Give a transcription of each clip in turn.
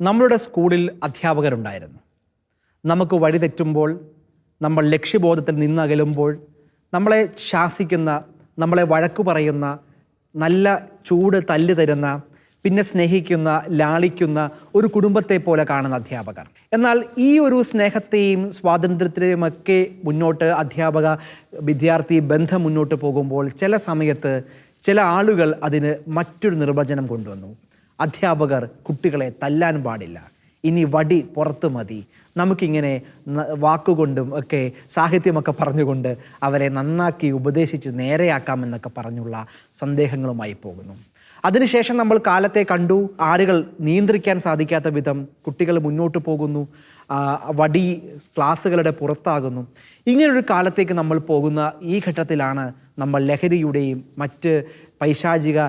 നമ്മളുടെ സ്കൂളിൽ അധ്യാപകരുണ്ടായിരുന്നു. നമുക്ക് വഴി തെറ്റുമ്പോൾ നമ്മൾ ലക്ഷ്യബോധത്തിൽ നിന്നകലുമ്പോൾ നമ്മളെ ശാസിക്കുന്ന നമ്മളെ വഴക്കു പറയുന്ന നല്ല ചൂട് തല്ല് തരുന്ന പിന്നെ സ്നേഹിക്കുന്ന ലാളിക്കുന്ന ഒരു കുടുംബത്തെ പോലെ കാണുന്ന അധ്യാപകർ. എന്നാൽ ഈ ഒരു സ്നേഹത്തെയും സ്വാതന്ത്ര്യത്തെയും ഒക്കെ മുന്നോട്ട് അധ്യാപക വിദ്യാർത്ഥി ബന്ധം മുന്നോട്ട് പോകുമ്പോൾ ചില സമയത്ത് ചില ആളുകൾ അതിന് മറ്റൊരു നിർവചനം കൊണ്ടുവന്നു. അധ്യാപകർ കുട്ടികളെ തല്ലാൻ പാടില്ല. ഇനി വടി പുറത്ത് മതി. നമുക്കിങ്ങനെ വാക്കുകൊണ്ടും ഒക്കെ സാഹിത്യമൊക്കെ പറഞ്ഞുകൊണ്ട് അവരെ നന്നാക്കി ഉപദേശിച്ച് നേരെയാക്കാമെന്നൊക്കെ പറഞ്ഞുള്ള സന്ദേഹങ്ങളുമായി പോകുന്നു. അതിനുശേഷം നമ്മൾ കാലത്തെ കണ്ടു. ആളുകൾ നിയന്ത്രിക്കാൻ സാധിക്കാത്ത വിധം കുട്ടികൾ മുന്നോട്ട് പോകുന്നു. വടി ക്ലാസ്സുകളുടെ പുറത്താകുന്നു. ഇങ്ങനൊരു കാലത്തേക്ക് നമ്മൾ പോകുന്ന ഈ ഘട്ടത്തിലാണ് നമ്മൾ ലഹരിയുടെയും മറ്റ് പൈശാചിക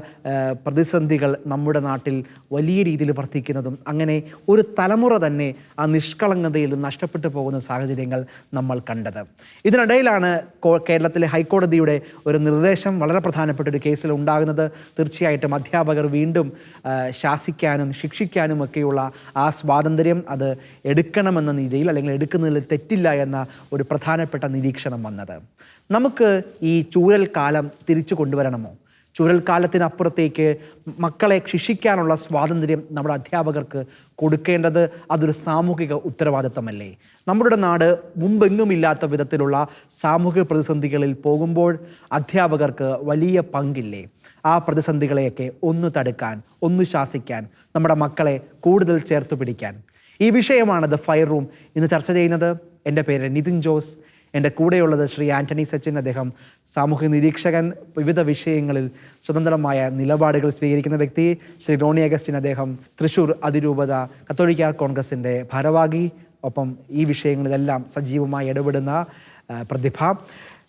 പ്രതിസന്ധികൾ നമ്മുടെ നാട്ടിൽ വലിയ രീതിയിൽ വർദ്ധിക്കുന്നതും അങ്ങനെ ഒരു തലമുറ തന്നെ ആ നിഷ്കളങ്കതയിൽ നഷ്ടപ്പെട്ടു പോകുന്ന സാഹചര്യങ്ങൾ നമ്മൾ കണ്ടത്. ഇതിനിടയിലാണ് കേരളത്തിലെ ഹൈക്കോടതിയുടെ ഒരു നിർദ്ദേശം വളരെ പ്രധാനപ്പെട്ട ഒരു കേസിൽ ഉണ്ടാകുന്നത്. തീർച്ചയായിട്ടും അധ്യാപകർ വീണ്ടും ശാസിക്കാനും ശിക്ഷിക്കാനും ഒക്കെയുള്ള ആ സ്വാതന്ത്ര്യം അത് എടുക്കണമെന്ന രീതിയിൽ അല്ലെങ്കിൽ എടുക്കുന്നതിൽ തെറ്റില്ല എന്ന ഒരു പ്രധാനപ്പെട്ട നിരീക്ഷണം വന്നത്. നമുക്ക് ഈ ചൂരൽ കാലം തിരിച്ചു കൊണ്ടുവരണമോ? ചൂരൽ കാലത്തിനപ്പുറത്തേക്ക് മക്കളെ ശിക്ഷിക്കാനുള്ള സ്വാതന്ത്ര്യം നമ്മുടെ അധ്യാപകർക്ക് കൊടുക്കേണ്ടത് അതൊരു സാമൂഹിക ഉത്തരവാദിത്തമല്ലേ? നമ്മുടെ നാട് മുമ്പെങ്ങുമില്ലാത്ത വിധത്തിലുള്ള സാമൂഹിക പ്രതിസന്ധികളിൽ പോകുമ്പോൾ അധ്യാപകർക്ക് വലിയ പങ്കില്ലേ? ആ പ്രതിസന്ധികളെയൊക്കെ ഒന്ന് തടുക്കാൻ ഒന്ന് ശാസിക്കാൻ നമ്മുടെ മക്കളെ കൂടുതൽ ചേർത്ത് പിടിക്കാൻ. ഈ വിഷയമാണ് ദ ഫയർ റൂം ഇന്ന് ചർച്ച ചെയ്യുന്നത്. എന്റെ പേര് നിതിൻ ജോസ്. എന്റെ കൂടെയുള്ളത് ശ്രീ ആന്റണി സച്ചിൻ. അദ്ദേഹം സാമൂഹ്യ നിരീക്ഷകൻ വിവിധ വിഷയങ്ങളിൽ സ്വതന്ത്രമായ നിലപാടുകൾ സ്വീകരിക്കുന്ന വ്യക്തി. ശ്രീ റോണി അഗസ്റ്റിൻ അദ്ദേഹം തൃശൂർ അതിരൂപത കത്തോലിക്ക കോൺഗ്രസിന്റെ ഭാരവാഹി. ഒപ്പം ഈ വിഷയങ്ങളിലെല്ലാം സജീവമായി ഇടപെടുന്ന പ്രതിഭ.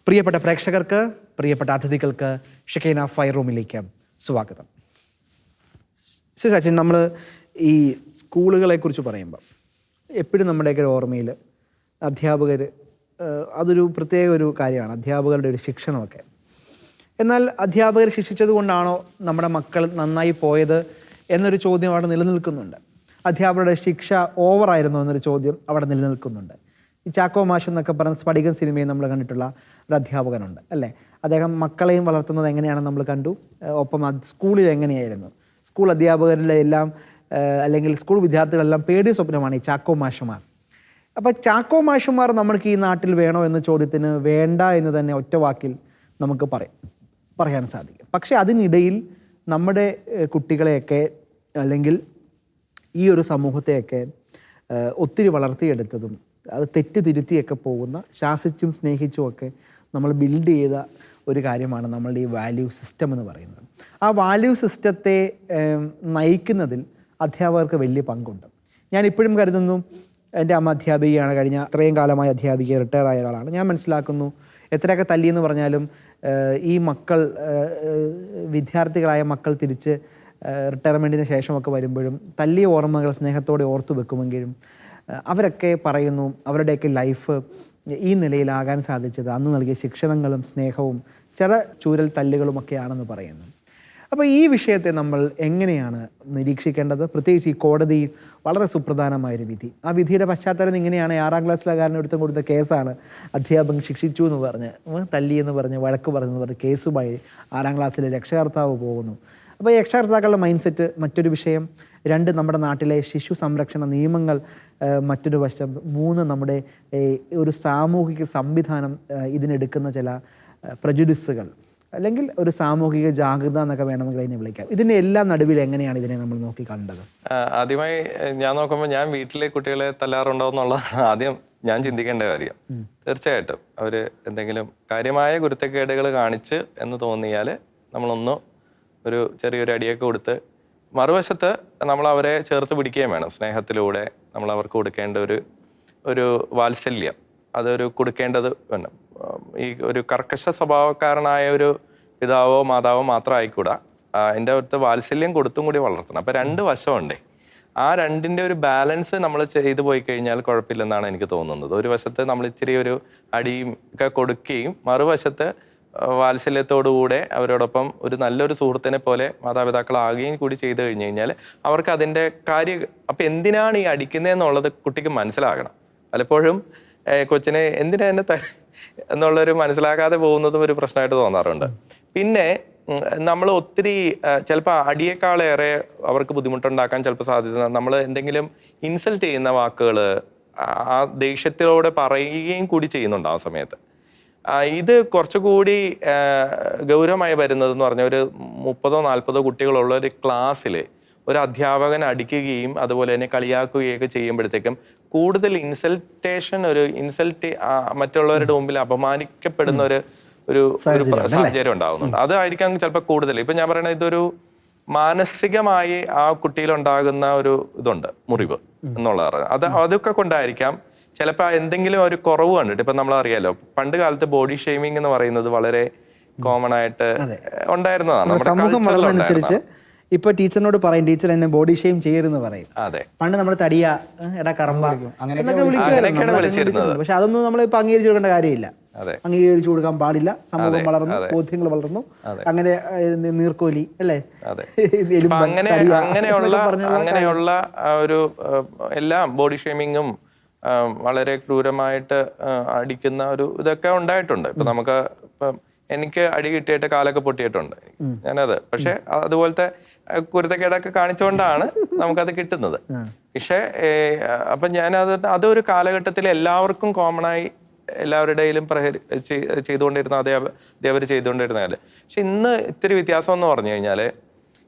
പ്രിയപ്പെട്ട പ്രേക്ഷകർക്ക് പ്രിയപ്പെട്ട അതിഥികൾക്ക് ഷെക്കൈന ഫയർ റൂമിലേക്ക് സ്വാഗതം. ശ്രീ സച്ചിൻ നമ്മൾ ഈ സ്കൂളുകളെ കുറിച്ച് പറയുമ്പോൾ എപ്പോഴും നമ്മുടെയൊക്കെ ഓർമ്മയിൽ അധ്യാപകർ അതൊരു പ്രത്യേക ഒരു കാര്യമാണ് അധ്യാപകരുടെ ഒരു ശിക്ഷണമൊക്കെ. എന്നാൽ അധ്യാപകർ ശിക്ഷിച്ചത് കൊണ്ടാണോ നമ്മുടെ മക്കൾ നന്നായി പോയത് എന്നൊരു ചോദ്യം അവിടെ നിലനിൽക്കുന്നുണ്ട്. അധ്യാപകരുടെ ശിക്ഷ ഓവറായിരുന്നു എന്നൊരു ചോദ്യം അവിടെ നിലനിൽക്കുന്നുണ്ട്. ഈ ചാക്കോ മാഷ് എന്നൊക്കെ പറഞ്ഞ സ്ഫടികൻ സിനിമയും നമ്മൾ കണ്ടിട്ടുള്ള ഒരു അധ്യാപകനുണ്ട് അല്ലേ? അദ്ദേഹം മക്കളെയും വളർത്തുന്നത് എങ്ങനെയാണെന്ന് നമ്മൾ കണ്ടു. ഒപ്പം സ്കൂളിൽ എങ്ങനെയായിരുന്നു? സ്കൂൾ അധ്യാപകരിലെ എല്ലാം അല്ലെങ്കിൽ സ്കൂൾ വിദ്യാർത്ഥികളെല്ലാം പേടിയ സ്വപ്നമാണ് ഈ ചാക്കോ മാഷുമാർ. അപ്പോൾ ചാക്കോ മാഷുമാർ നമ്മൾക്ക് ഈ നാട്ടിൽ വേണോ എന്ന ചോദ്യത്തിന് വേണ്ട എന്ന് തന്നെ ഒറ്റ വാക്കിൽ നമുക്ക് പറയാം. പറയാൻ സാധിക്കും. പക്ഷേ അതിനിടയിൽ നമ്മുടെ കുട്ടികളെയൊക്കെ അല്ലെങ്കിൽ ഈ ഒരു സമൂഹത്തെയൊക്കെ ഒത്തിരി വളർത്തിയെടുത്തതും അത് തെറ്റ് തിരുത്തിയൊക്കെ പോകുന്ന ശാസിച്ചും സ്നേഹിച്ചും ഒക്കെ നമ്മൾ ബിൽഡ് ചെയ്ത ഒരു കാര്യമാണ് നമ്മളുടെ ഈ വാല്യൂ സിസ്റ്റം എന്ന് പറയുന്നത്. ആ വാല്യൂ സിസ്റ്റത്തെ നയിക്കുന്നതിൽ അധ്യാപകർക്ക് വലിയ പങ്കുണ്ട്. ഞാൻ ഇപ്പോഴും കരുതുന്നു എന്റെ അമ്മ അധ്യാപികയാണ്. കഴിഞ്ഞ അത്രയും കാലമായി അധ്യാപിക റിട്ടയർ ആയ ഒരാളാണ്. ഞാൻ മനസ്സിലാക്കുന്നു എത്രയൊക്കെ തല്ലിയെന്ന് പറഞ്ഞാലും ഈ മക്കൾ വിദ്യാർത്ഥികളായ മക്കൾ തിരിച്ച് റിട്ടയർമെന്റിന് ശേഷമൊക്കെ വരുമ്പോഴും തല്ലിയ ഓർമ്മകൾ സ്നേഹത്തോടെ ഓർത്തു വെക്കുമെങ്കിലും അവരൊക്കെ പറയുന്നു അവരുടെയൊക്കെ ലൈഫ് ഈ നിലയിലാകാൻ സാധിച്ചത് അന്ന് നൽകിയ ശിക്ഷണങ്ങളും സ്നേഹവും ചില ചൂരൽ തല്ലുകളുമൊക്കെയാണെന്ന് പറയുന്നു. അപ്പോൾ ഈ വിഷയത്തെ നമ്മൾ എങ്ങനെയാണ് നിരീക്ഷിക്കേണ്ടത്? പ്രത്യേകിച്ച് ഈ കോടതിയിൽ വളരെ സുപ്രധാനമായൊരു വിധി. ആ വിധിയുടെ പശ്ചാത്തലം ഇങ്ങനെയാണ്. ആറാം ക്ലാസ്സിലുകാരൻ എടുത്തും കൊടുത്ത കേസാണ്. അധ്യാപകൻ ശിക്ഷിച്ചു എന്ന് പറഞ്ഞ് തല്ലി എന്ന് പറഞ്ഞ് വഴക്ക് പറഞ്ഞെന്ന് പറഞ്ഞ് കേസുമായി ആറാം ക്ലാസ്സിലെ രക്ഷകർത്താവ് പോകുന്നു. അപ്പോൾ രക്ഷകർത്താക്കളുടെ മൈൻഡ് സെറ്റ് മറ്റൊരു വിഷയം. രണ്ട് നമ്മുടെ നാട്ടിലെ ശിശു സംരക്ഷണ നിയമങ്ങൾ മറ്റൊരു വശം. മൂന്ന് നമ്മുടെ ഒരു സാമൂഹിക സംവിധാനം ഇതിനെടുക്കുന്ന ചില പ്രജുഡിസുകൾ. അല്ലെങ്കിൽ ഒരു സാമൂഹിക ജാഗ്രത എന്നൊക്കെ വേണമെങ്കിൽ അതിനെ വിളിക്കാം ഇതിന്റെ എല്ലാം നടുവിൽ എങ്ങനെയാണ് ഇതിനെ നമ്മൾ നോക്കി കണ്ടത്? ആദ്യമായി ഞാൻ നോക്കുമ്പോൾ ഞാൻ വീട്ടിലെ കുട്ടികളെ തല്ലാറുണ്ടോ എന്നുള്ളതാണ് ആദ്യം ഞാൻ ചിന്തിക്കേണ്ട കാര്യം. തീർച്ചയായിട്ടും അവർ എന്തെങ്കിലും കാര്യമായ ഗുരുത്തക്കേടുകൾ കാണിച്ച് എന്ന് തോന്നിയാൽ നമ്മളൊന്ന് ഒരു ചെറിയൊരു അടിയൊക്കെ കൊടുത്ത് മറുവശത്ത് നമ്മൾ അവരെ ചേർത്ത് പിടിക്കുകയും വേണം. സ്നേഹത്തിലൂടെ നമ്മൾ അവർക്ക് കൊടുക്കേണ്ട ഒരു ഒരു വാത്സല്യം. അതൊരു കൊടുക്കേണ്ടത് വേണം. ഈ ഒരു കർക്കശ സ്വഭാവക്കാരനായ ഒരു പിതാവോ മാതാവോ മാത്രം ആയിക്കൂടാ എന്റെ അടുത്ത് വാത്സല്യം കൊടുത്തും കൂടി വളർത്തണം. അപ്പം രണ്ട് വശമുണ്ടേ. ആ രണ്ടിന്റെ ഒരു ബാലൻസ് നമ്മൾ ചെയ്തു പോയി കഴിഞ്ഞാൽ കുഴപ്പമില്ലെന്നാണ് എനിക്ക് തോന്നുന്നത്. ഒരു വശത്ത് നമ്മൾ ഇച്ചിരി ഒരു അടിയും ഒക്കെ കൊടുക്കുകയും മറുവശത്ത് വാത്സല്യത്തോടുകൂടെ അവരോടൊപ്പം ഒരു നല്ലൊരു സുഹൃത്തിനെ പോലെ മാതാപിതാക്കളാകുകയും കൂടി ചെയ്തു കഴിഞ്ഞു കഴിഞ്ഞാൽ അവർക്ക് അതിന്റെ കാര്യം അപ്പം എന്തിനാണ് ഈ അടിക്കുന്നതെന്നുള്ളത് കുട്ടിക്ക് മനസ്സിലാകണം. പലപ്പോഴും കൊച്ചിനെ എന്തിനാ എന്നെ എന്നുള്ളൊരു മനസ്സിലാക്കാതെ പോകുന്നതും ഒരു പ്രശ്നമായിട്ട് തോന്നാറുണ്ട്. പിന്നെ നമ്മൾ ഒത്തിരി ചിലപ്പോൾ അടിയേക്കാളേറെ അവർക്ക് ബുദ്ധിമുട്ടുണ്ടാക്കാൻ ചിലപ്പോൾ സാധ്യത നമ്മൾ എന്തെങ്കിലും ഇൻസൾട്ട് ചെയ്യുന്ന വാക്കുകൾ ആ ദേഷ്യത്തിലൂടെ പറയുകയും കൂടി ചെയ്യുന്നുണ്ട് ആ സമയത്ത്. ഇത് കുറച്ചുകൂടി ഗൗരവമായി വരുന്നതെന്ന് പറഞ്ഞാൽ ഒരു മുപ്പതോ നാൽപ്പതോ കുട്ടികളുള്ള ഒരു ക്ലാസ്സിൽ ഒരു അധ്യാപകൻ അടിക്കുകയും അതുപോലെ തന്നെ കളിയാക്കുകയൊക്കെ ചെയ്യുമ്പോഴത്തേക്കും കൂടുതൽ ഇൻസൾട്ടേഷൻ ഒരു ഇൻസൾട്ട് മറ്റുള്ളവരുടെ മുമ്പിൽ അപമാനിക്കപ്പെടുന്ന ഒരു ഒരു സാഹചര്യം ഉണ്ടാകുന്നുണ്ട് അതായിരിക്കാം ചിലപ്പോൾ കൂടുതൽ. ഇപ്പം ഞാൻ പറയുന്നത് ഇതൊരു മാനസികമായി ആ കുട്ടിയിലുണ്ടാകുന്ന ഒരു ഇതുണ്ട് മുറിവ് എന്നുള്ളത് അത് അതൊക്കെ കൊണ്ടായിരിക്കാം ചിലപ്പോൾ എന്തെങ്കിലും ഒരു കുറവ് കണ്ടിട്ട് ഇപ്പം നമ്മളറിയാലോ പണ്ട് കാലത്ത് ബോഡി ഷെയ്മിങ് എന്ന് പറയുന്നത് വളരെ കോമൺ ആയിട്ട് ഉണ്ടായിരുന്നതാണ്. നമ്മുടെ വളർന്നതനുസരിച്ച് ഇപ്പൊ ടീച്ചറിനോട് പറയും ടീച്ചർ എന്നെ ബോഡി ഷെയിം ചെയ്യരുതെന്ന് പറയും. അതെ. പണ്ട് നമ്മൾ തടിയ എടാ കറമ്പ എന്നൊക്കെ വിളിക്കുമായിരുന്നു. വിളിച്ചിരുന്നത്. പക്ഷെ അതൊന്നും നമ്മൾ ഇപ്പൊ അംഗീകരിച്ചു കൊടുക്കേണ്ട കാര്യമില്ല. അതെ. അംഗീകരിച്ചു കൊടുക്കാൻ പാടില്ല. സമൂഹം വളർന്നു. ബോധ്യങ്ങൾ വളർന്നു. അങ്ങനെ നീർക്കോലി അല്ലേ? അങ്ങനെ അങ്ങനെയുള്ള അങ്ങനെയുള്ള ഒരു എല്ലാം ബോഡി ഷെയിമിങ്ങും വളരെ ക്രൂരമായിട്ട് അടിക്കുന്ന ഒരു ഇതൊക്കെ ഉണ്ടായിട്ടുണ്ട്. ഇപ്പൊ നമുക്ക് ഇപ്പം എനിക്ക് അടി കിട്ടിയിട്ട് കാലൊക്കെ പൊട്ടിയിട്ടുണ്ട്. ഞാനത്. പക്ഷെ അതുപോലത്തെ കുരുത്തക്കേടൊക്കെ കാണിച്ചുകൊണ്ടാണ് നമുക്കത് കിട്ടുന്നത്. പക്ഷെ അപ്പൊ ഞാനത് അതൊരു കാലഘട്ടത്തിൽ എല്ലാവർക്കും കോമൺ ആയി എല്ലാവരുടെയിലും പ്രഹരി ചെയ്- ചെയ്തുകൊണ്ടിരുന്ന അതേ അധ്യാപകർ അതേ അവർ പക്ഷെ ഇന്ന് ഇത്തിരി വ്യത്യാസം എന്ന് പറഞ്ഞു കഴിഞ്ഞാൽ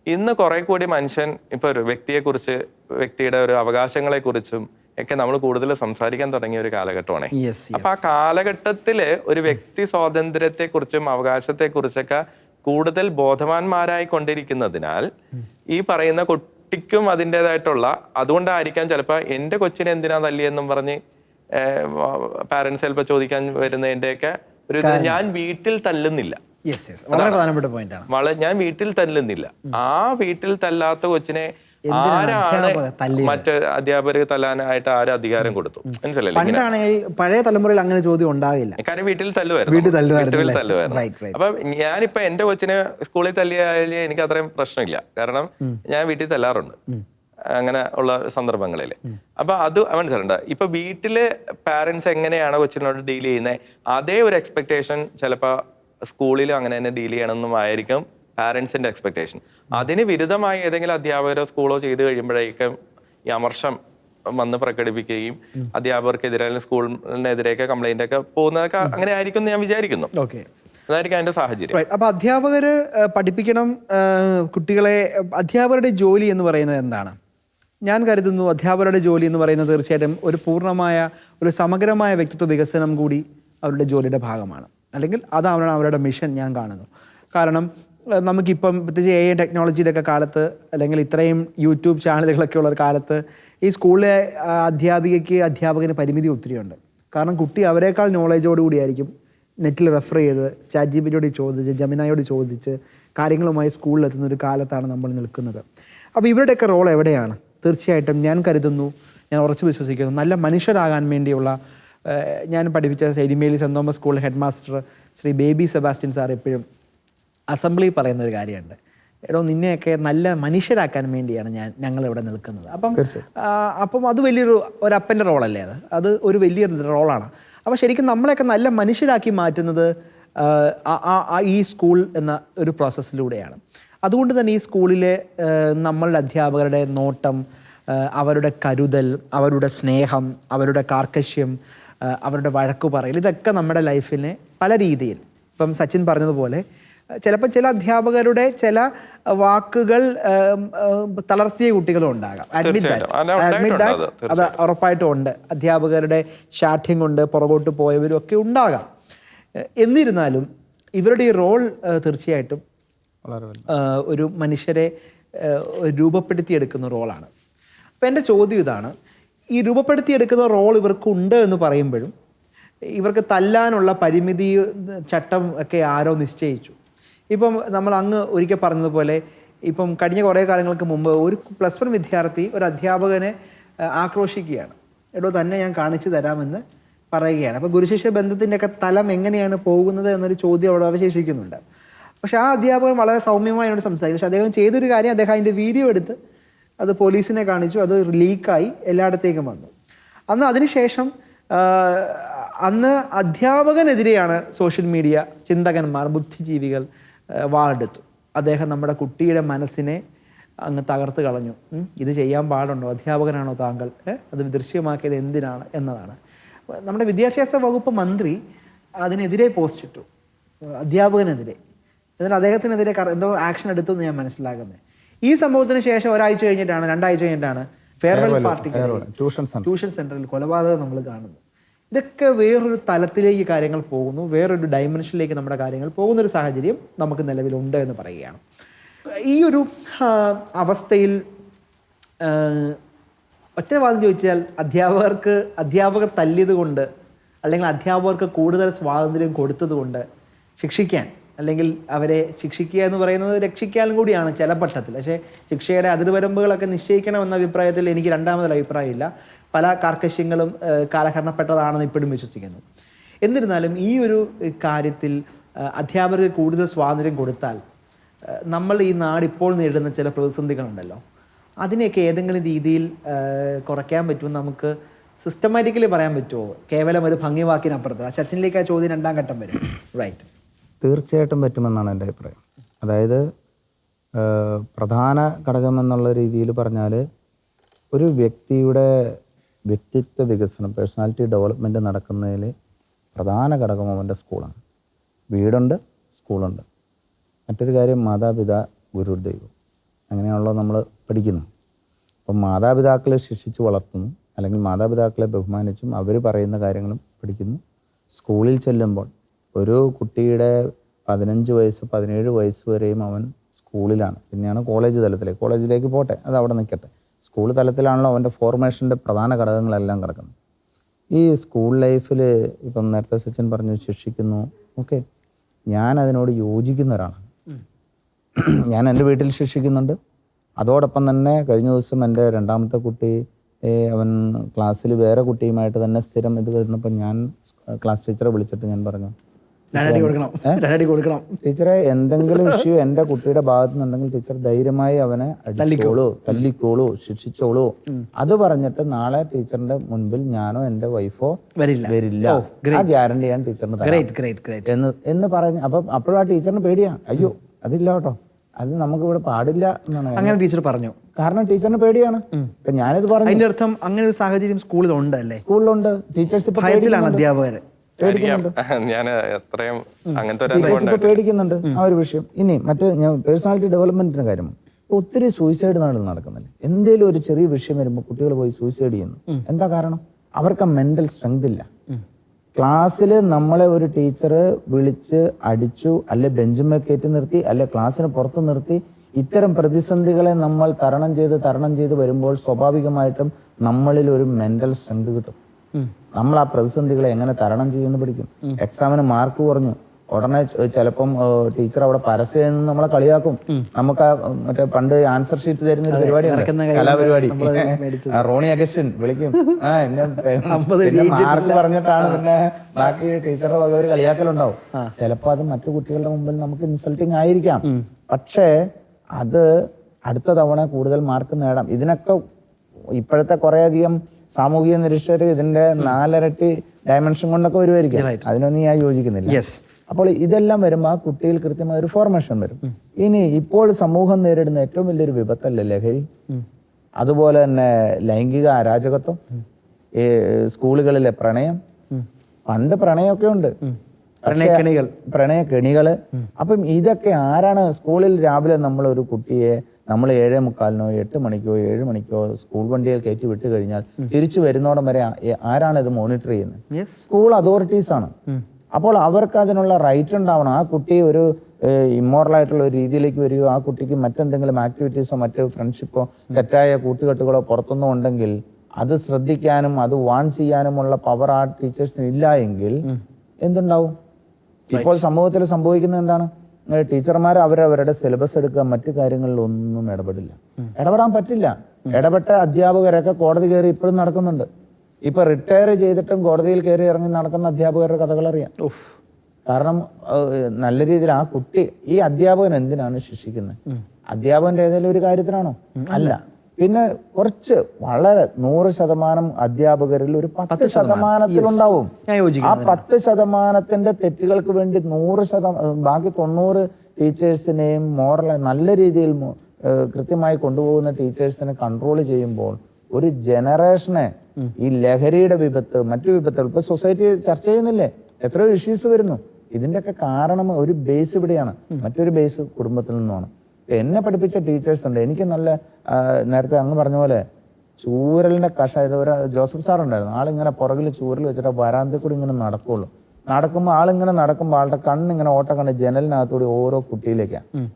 ഇന്ന് കുറെ കൂടി മനുഷ്യൻ ഇപ്പൊ ഒരു വ്യക്തിയെക്കുറിച്ച് വ്യക്തിയുടെ ഒരു അവകാശങ്ങളെ കുറിച്ചും ഒക്കെ നമ്മൾ കൂടുതൽ സംസാരിക്കാൻ തുടങ്ങിയ ഒരു കാലഘട്ടമാണ്. അപ്പൊ ആ കാലഘട്ടത്തിൽ ഒരു വ്യക്തി സ്വാതന്ത്ര്യത്തെ കുറിച്ചും അവകാശത്തെ കുറിച്ചൊക്കെ കൂടുതൽ ബോധവാന്മാരായി കൊണ്ടിരിക്കുന്നതിനാൽ ഈ പറയുന്ന കുട്ടിക്കും അതിന്റെതായിട്ടുള്ള അതുകൊണ്ടായിരിക്കാം ചിലപ്പോൾ എന്റെ കൊച്ചിനെ എന്തിനാ തല്ലിയെന്നും പറഞ്ഞ് പാരന്റ്സ് ചിലപ്പോൾ ചോദിക്കാൻ വരുന്നതിന്റെയൊക്കെ ഒരു ഞാൻ വീട്ടിൽ തല്ലുന്നില്ല. വളരെ പ്രധാനപ്പെട്ട പോയിന്റാണ് ഞാൻ വീട്ടിൽ തല്ലുന്നില്ല. ആ വീട്ടിൽ തല്ലാത്ത കൊച്ചിനെ ആരാണ് മറ്റേ അധ്യാപകർക്ക് തല്ലാനായിട്ട് ആര് അധികാരം കൊടുത്തു? മനസ്സിലല്ലേ ഇങ്ങനെ പഴയ തലമുറയിൽ അങ്ങനെ ചോദ്യം ഉണ്ടാകില്ല. കാര്യം വീട്ടിൽ തല്ലുമായിരുന്നു. വീട്ടിൽ തല്ലുമായിരുന്നു. അപ്പൊ ഞാനിപ്പോ എന്റെ കൊച്ചിനെ സ്കൂളിൽ തല്ലിയാൽ എനിക്ക് അത്രയും പ്രശ്നമില്ല. കാരണം ഞാൻ വീട്ടിൽ തല്ലാറുണ്ട്. അങ്ങനെ ഉള്ള സന്ദർഭങ്ങളിൽ. അപ്പൊ അത് മനസ്സിലുണ്ട്. ഇപ്പൊ വീട്ടിൽ പാരന്റ്സ് എങ്ങനെയാണ് കൊച്ചിനോട് ഡീൽ ചെയ്യുന്നത് അതേ ഒരു എക്സ്പെക്ടേഷൻ ചിലപ്പോ സ്കൂളിലും അങ്ങനെ തന്നെ ഡീൽ ചെയ്യണമെന്നും ആയിരിക്കും പാരന്റ്സിന്റെ എക്സ്പെക്ടേഷൻ അതിന് വിരുദ്ധമായി ഏതെങ്കിലും അധ്യാപകരോ സ്കൂളോ ചെയ്തു കഴിയുമ്പോഴേക്കും ഈ അമർഷം വന്ന് പ്രകടിപ്പിക്കുകയും അധ്യാപകർക്കെതിരെ അല്ലെങ്കിൽ സ്കൂളിനെതിരെയൊക്കെ കംപ്ലൈന്റ് ഒക്കെ പോകുന്നതൊക്കെ അങ്ങനെ ആയിരിക്കും എന്ന് ഞാൻ വിചാരിക്കുന്നു. അതായിരിക്കും അതിന്റെ സാഹചര്യം. റൈറ്റ് അപ്പോൾ അധ്യാപകർ പഠിപ്പിക്കണം കുട്ടികളെ അധ്യാപകരുടെ ജോലി എന്ന് പറയുന്നത് എന്താണ്? ഞാൻ കരുതുന്നു അധ്യാപകരുടെ ജോലി എന്ന് പറയുന്നത് തീർച്ചയായിട്ടും ഒരു പൂർണമായ ഒരു സമഗ്രമായ വ്യക്തിത്വ വികസനം കൂടി അവരുടെ ജോലിയുടെ ഭാഗമാണ്. അല്ലെങ്കിൽ അതാണ് അവരുടെ മിഷൻ ഞാൻ കാണുന്നു. കാരണം നമുക്കിപ്പം പ്രത്യേകിച്ച് എ ഐ ടെക്നോളജിയുടെയൊക്കെ കാലത്ത് അല്ലെങ്കിൽ ഇത്രയും യൂട്യൂബ് ചാനലുകളൊക്കെ ഉള്ള കാലത്ത് ഈ സ്കൂളിലെ അധ്യാപികയ്ക്ക് അധ്യാപകന് പരിമിതി ഒത്തിരിയുണ്ട് കാരണം കുട്ടി അവരെക്കാൾ നോളജോടുകൂടിയായിരിക്കും നെറ്റിൽ റെഫർ ചെയ്ത് ചാറ്റ് ജി ചോദിച്ച് ജമിനായോട് ചോദിച്ച് കാര്യങ്ങളുമായി സ്കൂളിലെത്തുന്ന ഒരു കാലത്താണ് നമ്മൾ നിൽക്കുന്നത്. അപ്പോൾ ഇവരുടെയൊക്കെ റോൾ എവിടെയാണ്? തീർച്ചയായിട്ടും ഞാൻ കരുതുന്നു ഞാൻ ഉറച്ചു വിശ്വസിക്കുന്നു നല്ല മനുഷ്യരാകാൻ വേണ്ടിയുള്ള ഞാൻ പഠിപ്പിച്ച സെരിമേലി saint Thomas school head master Shri Baby Sebastian sir എപ്പോഴും അസംബ്ലി പറയുന്ന ഒരു കാര്യമുണ്ട്. എടോ നിന്നെയൊക്കെ നല്ല മനുഷ്യരാക്കാൻ വേണ്ടിയാണ് ഞാൻ ഞങ്ങൾ ഇവിടെ നിൽക്കുന്നത്. അപ്പം അപ്പം അത് വലിയൊരു ഒരു അപ്പന്റെ റോളല്ലേ അത്? അത് ഒരു വലിയൊരു റോളാണ്. അപ്പോൾ ശരിക്കും നമ്മളെയൊക്കെ നല്ല മനുഷ്യരാക്കി മാറ്റുന്നത് ഈ സ്കൂൾ എന്ന ഒരു പ്രോസസ്സിലൂടെയാണ്. അതുകൊണ്ട് തന്നെ ഈ സ്കൂളിലെ നമ്മളുടെ അധ്യാപകരുടെ നോട്ടം അവരുടെ കരുതൽ അവരുടെ സ്നേഹം അവരുടെ കാർക്കശ്യം അവരുടെ വഴക്കു പറയൽ ഇതൊക്കെ നമ്മുടെ ലൈഫിനെ പല രീതിയിൽ ഇപ്പം സച്ചിൻ പറഞ്ഞതുപോലെ ചിലപ്പോൾ ചില അധ്യാപകരുടെ ചില വാക്കുകൾ തളർത്തിയ കുട്ടികളും ഉണ്ടാകാം. അഡ്മിറ്റ്. അത്. ഉറപ്പായിട്ടും ഉണ്ട്. അധ്യാപകരുടെ ശാഠ്യം കൊണ്ട് പുറകോട്ട് പോയവരും ഒക്കെ ഉണ്ടാകാം എന്നിരുന്നാലും ഇവരുടെ ഈ റോൾ തീർച്ചയായിട്ടും ഒരു മനുഷ്യരെ രൂപപ്പെടുത്തിയെടുക്കുന്ന റോളാണ് അപ്പം എന്റെ ചോദ്യം ഇതാണ്. ഈ രൂപപ്പെടുത്തിയെടുക്കുന്ന റോൾ ഇവർക്കുണ്ട് എന്ന് പറയുമ്പോഴും ഇവർക്ക് തല്ലാനുള്ള പരിമിതി ചട്ടം ഒക്കെ ആരോ നിശ്ചയിച്ചു. ഇപ്പം നമ്മൾ അങ്ങ് ഒരിക്കൽ പറഞ്ഞതുപോലെ ഇപ്പം കഴിഞ്ഞ കുറേ കാലങ്ങൾക്ക് മുമ്പ് ഒരു പ്ലസ് വൺ വിദ്യാർത്ഥി ഒരു അധ്യാപകനെ ആക്രോശിക്കുകയാണ്. എടോ തന്നെ ഞാൻ കാണിച്ചു തരാമെന്ന് പറയുകയാണ്. അപ്പോൾ ഗുരുശിഷ്യ ബന്ധത്തിന്റെ ഒക്കെ തലം എങ്ങനെയാണ് പോകുന്നത് എന്നൊരു ചോദ്യം അവിടെ അവശേഷിക്കുന്നുണ്ട്. പക്ഷേ ആ അധ്യാപകൻ വളരെ സൗമ്യമായി എന്നോട് സംസാരിക്കും പക്ഷേ അദ്ദേഹം ചെയ്തൊരു കാര്യം അദ്ദേഹം അതിന്റെ വീഡിയോ എടുത്ത് അത് പോലീസിനെ കാണിച്ചു. അത് ലീക്കായി എല്ലായിടത്തേക്കും വന്നു. അന്ന് അതിനുശേഷം അന്ന് അധ്യാപകനെതിരെയാണ് സോഷ്യൽ മീഡിയ ചിന്തകന്മാർ ബുദ്ധിജീവികൾ വാളെടുത്തു. അദ്ദേഹം നമ്മുടെ കുട്ടിയുടെ മനസ്സിനെ അങ്ങ് തകർത്ത് കളഞ്ഞു. ഇത് ചെയ്യാൻ പാടുണ്ടോ? അധ്യാപകനാണോ താങ്കൾ? അത് ദൃശ്യമാക്കിയത് എന്തിനാണ് എന്നതാണ്. നമ്മുടെ വിദ്യാഭ്യാസ വകുപ്പ് മന്ത്രി അതിനെതിരെ പോസ്റ്റ് ഇട്ടു. അധ്യാപകനെതിരെ. എന്നിട്ട് അദ്ദേഹത്തിനെതിരെ എന്തോ ആക്ഷൻ എടുത്തു എന്ന് ഞാൻ മനസ്സിലാക്കുന്നത്. ഈ സംഭവത്തിന് ശേഷം ഒരാഴ്ച കഴിഞ്ഞിട്ടാണ് രണ്ടാഴ്ച കഴിഞ്ഞിട്ടാണ് ഫെയർവെൽ പാർട്ടി ട്യൂഷൻ സെന്ററിൽ കൊലപാതകം നമ്മൾ കാണുന്നു ഇതൊക്കെ വേറൊരു തലത്തിലേക്ക് കാര്യങ്ങൾ പോകുന്നു. വേറൊരു ഡയമെൻഷനിലേക്ക് നമ്മുടെ കാര്യങ്ങൾ പോകുന്നൊരു സാഹചര്യം നമുക്ക് നിലവിലുണ്ട് എന്ന് പറയുകയാണ്. ഈ ഒരു അവസ്ഥയിൽ ആ, ഒറ്റ വാദം ചോദിച്ചാൽ അധ്യാപകർക്ക് അധ്യാപകർ തല്ലിയത് കൊണ്ട് അല്ലെങ്കിൽ അധ്യാപകർക്ക് കൂടുതൽ സ്വാതന്ത്ര്യം കൊടുത്തതുകൊണ്ട് ശിക്ഷിക്കാൻ അല്ലെങ്കിൽ അവരെ ശിക്ഷിക്കുക എന്ന് പറയുന്നത് രക്ഷിക്കാനും കൂടിയാണ് ചില പക്ഷത്തിൽ. പക്ഷേ ശിക്ഷയുടെ അതിർവരമ്പുകളൊക്കെ നിശ്ചയിക്കണമെന്ന അഭിപ്രായത്തിൽ എനിക്ക് രണ്ടാമതൊരു അഭിപ്രായമില്ല. പല കാർക്കശ്യങ്ങളും കാലഹരണപ്പെട്ടതാണെന്ന് ഇപ്പോഴും വിശ്വസിക്കുന്നു. എന്നിരുന്നാലും ഈ ഒരു കാര്യത്തിൽ അധ്യാപകർക്ക് കൂടുതൽ സ്വാതന്ത്ര്യം കൊടുത്താൽ നമ്മൾ ഈ നാട് ഇപ്പോൾ നേരിടുന്ന ചില പ്രതിസന്ധികളുണ്ടല്ലോ. അതിനെയൊക്കെ ഏതെങ്കിലും രീതിയിൽ കുറയ്ക്കാൻ പറ്റുമെന്ന് നമുക്ക് സിസ്റ്റമാറ്റിക്കലി പറയാൻ പറ്റുമോ? കേവലം ഒരു ഭംഗിവാക്കിനപ്പുറത്ത്. സച്ചിനിലേക്ക് ആ ചോദ്യം രണ്ടാം ഘട്ടം വരും. റൈറ്റ് തീർച്ചയായിട്ടും പറ്റുമെന്നാണ് എന്റെ അഭിപ്രായം. അതായത് പ്രധാന ഘടകം എന്നുള്ള രീതിയിൽ പറഞ്ഞാൽ ഒരു വ്യക്തിയുടെ വ്യക്തിത്വ വികസനം പേഴ്സണാലിറ്റി ഡെവലപ്മെന്റ് നടക്കുന്നതിൽ പ്രധാന ഘടകം അവന്റെ സ്കൂളാണ്. വീടുണ്ട് സ്കൂളുണ്ട്. മറ്റൊരു കാര്യം മാതാപിതാ ഗുരു ദൈവം അങ്ങനെയാണല്ലോ നമ്മൾ പഠിക്കുന്നു അപ്പം മാതാപിതാക്കളെ ശിക്ഷിച്ച് വളർത്തുന്നു അല്ലെങ്കിൽ മാതാപിതാക്കളെ ബഹുമാനിച്ചും അവർ പറയുന്ന കാര്യങ്ങളും പഠിക്കുന്നു. സ്കൂളിൽ ചെല്ലുമ്പോൾ ഒരു കുട്ടിയുടെ പതിനഞ്ച് വയസ്സ് പതിനേഴ് വയസ്സ് വരെയും അവൻ സ്കൂളിലാണ്. പിന്നെയാണ് കോളേജ് തലത്തിലേക്ക്. കോളേജിലേക്ക് പോട്ടെ അത് അവിടെ നിൽക്കട്ടെ. സ്കൂൾ തലത്തിലാണല്ലോ അവന്റെ ഫോർമേഷന്റെ പ്രധാന ഘടകങ്ങളെല്ലാം കിടക്കുന്നത്. ഈ സ്കൂൾ ലൈഫിൽ ഇപ്പം നേരത്തെ സച്ചിൻ പറഞ്ഞു ശിക്ഷിക്കുന്നു. ഓക്കെ. ഞാൻ അതിനോട് യോജിക്കുന്ന ഒരാളാണ്. ഞാൻ എന്റെ വീട്ടിൽ ശിക്ഷിക്കുന്നുണ്ട്. അതോടൊപ്പം തന്നെ കഴിഞ്ഞ ദിവസം എന്റെ രണ്ടാമത്തെ കുട്ടി അവൻ ക്ലാസ്സിൽ വേറെ കുട്ടിയുമായിട്ട് തന്നെ സ്ഥിരം ഇത് വരുന്നപ്പോൾ ഞാൻ ക്ലാസ് ടീച്ചറെ വിളിച്ചിട്ട് ഞാൻ പറഞ്ഞു രണ്ടടി കൊടുക്കണം. രണ്ടടി കൊടുക്കണം. ടീച്ചറെ എന്തെങ്കിലും ഇഷ്യൂ എന്റെ കുട്ടിയുടെ ഭാഗത്തു നിന്നുണ്ടെങ്കിൽ ടീച്ചർ ധൈര്യമായി അവനെ തല്ലിക്കോളൂ തല്ലിക്കോളൂ ശിക്ഷിച്ചോളൂ. അത് പറഞ്ഞിട്ട് നാളെ ടീച്ചറിന്റെ മുൻപിൽ ഞാനോ എന്റെ വൈഫോ വരില്ല. വരില്ല. ആ ഗ്യാരണ്ടി ഞാൻ ടീച്ചറിന് എന്ന് എന്ന് പറഞ്ഞ് അപ്പൊ അപ്പോഴും ആ ടീച്ചറിന് പേടിയാ. അയ്യോ അതില്ല കേട്ടോ. അത് നമുക്ക് ഇവിടെ പാടില്ല എന്നാണ് അങ്ങനെ ടീച്ചർ പറഞ്ഞു. കാരണം ടീച്ചറിന് പേടിയാണ്. ഞാനിത് പറഞ്ഞു. അതിന്റെ അർത്ഥം അങ്ങനെ ഒരു സാഹചര്യം സ്കൂളിലുണ്ട് അല്ലേ? സ്കൂളിലുണ്ട്. ടീച്ചേഴ്സ് ഇപ്പൊ ഭയത്തിലാണ് അധ്യാപകര്. ഞാൻ എത്രയും അങ്ങനത്തെ പേടിക്കുന്നുണ്ട്. ആ ഒരു വിഷയം. ഇനി മറ്റേ ഞാൻ പേഴ്സണാലിറ്റി ഡെവലപ്മെന്റിന്റെ കാര്യം. ഒത്തിരി സൂയിസൈഡ് നാട് നടക്കുന്നില്ല എന്തേലും ഒരു ചെറിയ വിഷയം വരുമ്പോൾ കുട്ടികൾ പോയി സൂയിസൈഡ് ചെയ്യുന്നു. എന്താ കാരണം? അവർക്ക് മെന്റൽ സ്ട്രെങ്ത് ഇല്ല. ക്ലാസ്സിൽ നമ്മളെ ഒരു ടീച്ചർ വിളിച്ച് അടിച്ചു അല്ലെ ബെഞ്ചുമേ കയറ്റി നിർത്തി അല്ലെ ക്ലാസ്സിന് പുറത്ത് നിർത്തി ഇത്തരം പ്രതിസന്ധികളെ നമ്മൾ തരണം ചെയ്ത് തരണം ചെയ്ത് വരുമ്പോൾ സ്വാഭാവികമായിട്ടും നമ്മളിൽ ഒരു മെന്റൽ സ്ട്രെങ്ത് കിട്ടും. നമ്മൾ ആ പ്രതിസന്ധികളെ എങ്ങനെ തരണം ചെയ്യുന്നു പഠിക്കും. എക്സാമിന് മാർക്ക് കുറഞ്ഞു ഉടനെ ചിലപ്പം ടീച്ചർ അവിടെ പരസ്യം നിന്ന് നമ്മളെ കളിയാക്കും. നമുക്ക് മറ്റേ പണ്ട് ആൻസർ ഷീറ്റ് തരുന്ന ഒരു പരിപാടിയാണ് കലാപരിപാടി. റോണി അഗസ്റ്റൻ വിളിക്കും. ആ എന്നെ മാർക്ക് പറഞ്ഞിട്ടാണ് പിന്നെ ബാക്കി ടീച്ചറുടെ വക ഒരു കളിയാക്കലുണ്ടാവും. ചിലപ്പോ അത് മറ്റു കുട്ടികളുടെ മുമ്പിൽ നമുക്ക് ഇൻസൾട്ടിങ് ആയിരിക്കാം. പക്ഷേ അത് അടുത്ത തവണ കൂടുതൽ മാർക്ക് നേടാം. ഇതിനൊക്കെ ഇപ്പോഴത്തെ കുറേയധികം സാമൂഹിക നിരീക്ഷകർ ഇതിന്റെ നാലരട്ടി ഡയമെൻഷൻ കൊണ്ടൊക്കെ വരുമായിരിക്കും അതിനൊന്നും ഞാൻ യോജിക്കുന്നില്ല. അപ്പോൾ ഇതെല്ലാം വരുമ്പോൾ ആ കുട്ടിയിൽ കൃത്യമായ ഒരു ഫോർമേഷൻ വരും. ഇനി ഇപ്പോൾ സമൂഹം നേരിടുന്ന ഏറ്റവും വലിയൊരു വിപത്തല്ലേ ലഹരി? അതുപോലെ തന്നെ ലൈംഗിക അരാജകത്വം സ്കൂളുകളിലെ പ്രണയം പണ്ട് പ്രണയമൊക്കെ ഉണ്ട്. പ്രണയക്കെണികൾ. പ്രണയക്കെണികൾ. അപ്പം ഇതൊക്കെ ആരാണ്? സ്കൂളിൽ രാവിലെ നമ്മൾ ഒരു കുട്ടിയെ നമ്മൾ ഏഴേ മുക്കാലിനോ എട്ട് മണിക്കോ ഏഴ് മണിക്കോ സ്കൂൾ വണ്ടിയിൽ കയറ്റി വിട്ട് കഴിഞ്ഞാൽ തിരിച്ചു വരുന്നോടം വരെ ആരാണ് ഇത് മോണിറ്റർ ചെയ്യുന്നത്? സ്കൂൾ അതോറിറ്റീസ് ആണ്. അപ്പോൾ അവർക്ക് അതിനുള്ള റൈറ്റ് ഉണ്ടാവണം. ആ കുട്ടി ഒരു ഇമ്മോറൽ ആയിട്ടുള്ള ഒരു രീതിയിലേക്ക് വരികയോ ആ കുട്ടിക്ക് മറ്റെന്തെങ്കിലും ആക്ടിവിറ്റീസോ മറ്റ് ഫ്രണ്ട്ഷിപ്പോ തെറ്റായ കൂട്ടുകെട്ടുകളോ പുറത്തുനിന്നോ ഉണ്ടെങ്കിൽ അത് ശ്രദ്ധിക്കാനും അത് വാൺ ചെയ്യാനുമുള്ള പവർ ആ ടീച്ചേഴ്സിന് ഇല്ല എങ്കിൽ എന്തുണ്ടാവും? ഇപ്പോൾ സമൂഹത്തിൽ സംഭവിക്കുന്നത് എന്താണ്? ടീച്ചർമാർ അവരവരുടെ സിലബസ് എടുക്കുക മറ്റു കാര്യങ്ങളിലൊന്നും ഇടപെടില്ല. ഇടപെടാൻ പറ്റില്ല. ഇടപെട്ട അധ്യാപകരൊക്കെ കോടതി കയറി ഇപ്പോഴും നടക്കുന്നുണ്ട്. ഇപ്പൊ റിട്ടയർ ചെയ്തിട്ടും കോടതിയിൽ കയറി ഇറങ്ങി നടക്കുന്ന അധ്യാപകരുടെ കഥകൾ അറിയാം കാരണം നല്ല രീതിയിൽ ആ കുട്ടി ഈ അധ്യാപകൻ എന്തിനാണ് ശിക്ഷിക്കുന്നത് അധ്യാപകന്റെ ഏതെങ്കിലും ഒരു കാര്യത്തിനാണോ? അല്ല. പിന്നെ കുറച്ച് വളരെ നൂറ് ശതമാനം അധ്യാപകരിൽ ഒരു പത്ത് ശതമാനത്തിലുണ്ടാവും ആ പത്ത് ശതമാനത്തിന്റെ തെറ്റുകൾക്ക് വേണ്ടി നൂറ് ശതമാനം ബാക്കി തൊണ്ണൂറ് ടീച്ചേഴ്സിനെയും മോറൽ നല്ല രീതിയിൽ കൃത്യമായി കൊണ്ടുപോകുന്ന ടീച്ചേഴ്സിനെ കൺട്രോൾ ചെയ്യുമ്പോൾ ഒരു ജനറേഷനെ ഈ ലഹരിയുടെ വിപത്ത് മറ്റു വിപത്തുകൾ ഇപ്പൊ സൊസൈറ്റി ചർച്ച ചെയ്യുന്നില്ലേ? എത്രയോ ഇഷ്യൂസ് വരുന്നു. ഇതിന്റെയൊക്കെ കാരണം ഒരു ബേസ് ഇവിടെയാണ്. മറ്റൊരു ബേസ് കുടുംബത്തിൽ നിന്നുമാണ്. എന്നെ പഠിപ്പിച്ച ടീച്ചേഴ്സ് ഉണ്ട്. എനിക്ക് നല്ല നേരത്തെ അങ്ങ് പറഞ്ഞ പോലെ ചൂരലിന്റെ കഷായം ഒരു ജോസഫ് സാർ ഉണ്ടായിരുന്നു. ആളിങ്ങനെ പുറകിൽ ചൂരൽ വെച്ചിട്ട് വരാന്തി കൂടി ഇങ്ങനെ നടക്കുള്ളൂ. നടക്കുമ്പോൾ ആളിങ്ങനെ നടക്കുമ്പോൾ ആളുടെ കണ്ണിങ്ങനെ ഓട്ടം കണ്ട് ജനലിനകത്തൂടി ഓരോ കുട്ടിയിലേക്കാണ്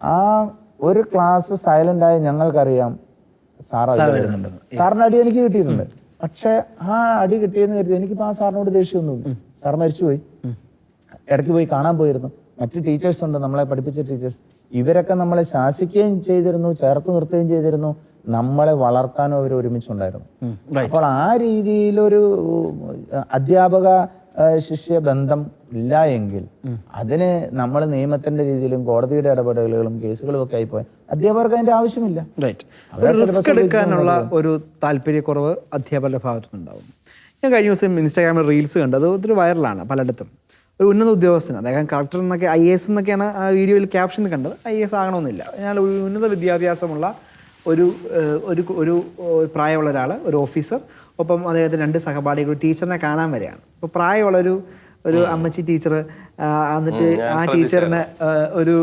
ആ ഒരു ക്ലാസ് സൈലന്റ് ആയി ഞങ്ങൾക്കറിയാം സാർ സാറിന്റെ അടി എനിക്ക് കിട്ടിയിട്ടുണ്ട്. പക്ഷെ ആ അടി കിട്ടിയെന്ന് കരുതി എനിക്കിപ്പോ ആ സാറിനോട് ദേഷ്യമൊന്നുമില്ല. സാർ മരിച്ചുപോയി. ഇടയ്ക്ക് പോയി കാണാൻ പോയിരുന്നു. മറ്റു ടീച്ചേഴ്സ് ഉണ്ട്. നമ്മളെ പഠിപ്പിച്ച ടീച്ചേഴ്സ് ഇവരൊക്കെ നമ്മളെ ശാസിക്കുകയും ചെയ്തിരുന്നു ചേർത്ത് നിർത്തുകയും ചെയ്തിരുന്നു നമ്മളെ വളർത്താനും അവർ ഒരുമിച്ചുണ്ടായിരുന്നു. അപ്പോൾ ആ രീതിയിലൊരു അധ്യാപക ശിഷ്യ ബന്ധം ഇല്ല എങ്കിൽ അതിന് നമ്മൾ നിയമത്തിന്റെ രീതിയിലും കോടതിയുടെ ഇടപെടലുകളും കേസുകളും ഒക്കെ ആയിപ്പോയി അധ്യാപകർക്ക് അതിന്റെ ആവശ്യമില്ല. റിസ്ക് എടുക്കാനുള്ള ഒരു താല്പര്യക്കുറവ് അധ്യാപകരുടെ ഭാഗത്തുനിന്നുണ്ടാവും. ഞാൻ കഴിഞ്ഞ ദിവസം ഇൻസ്റ്റാഗ്രാമിൽ റീൽസ് കണ്ടത് അത് ഒത്തിരി വൈറലാണ് പലയിടത്തും. ഒരു ഉന്നത ഉദ്യോഗസ്ഥന് അദ്ദേഹം കളക്ടർ എന്നൊക്കെ ഐ എസ് എന്നൊക്കെയാണ് ആ വീഡിയോയിൽ ക്യാപ്ഷൻ കണ്ടത്. ഐ എസ് ആകണമെന്നില്ല. ഞാൻ ഒരു ഉന്നത വിദ്യാഭ്യാസമുള്ള ഒരു ഒരു ഒരു പ്രായമുള്ള ഒരാൾ ഒരു ഓഫീസർ ഒപ്പം അദ്ദേഹത്തിന് രണ്ട് സഹപാഠികൾ ടീച്ചറിനെ കാണാൻ വരെയാണ്. അപ്പോൾ പ്രായമുള്ളൊരു ഒരു അമ്മച്ചി ടീച്ചർ എന്നിട്ട് ആ ടീച്ചറിന് ഒരു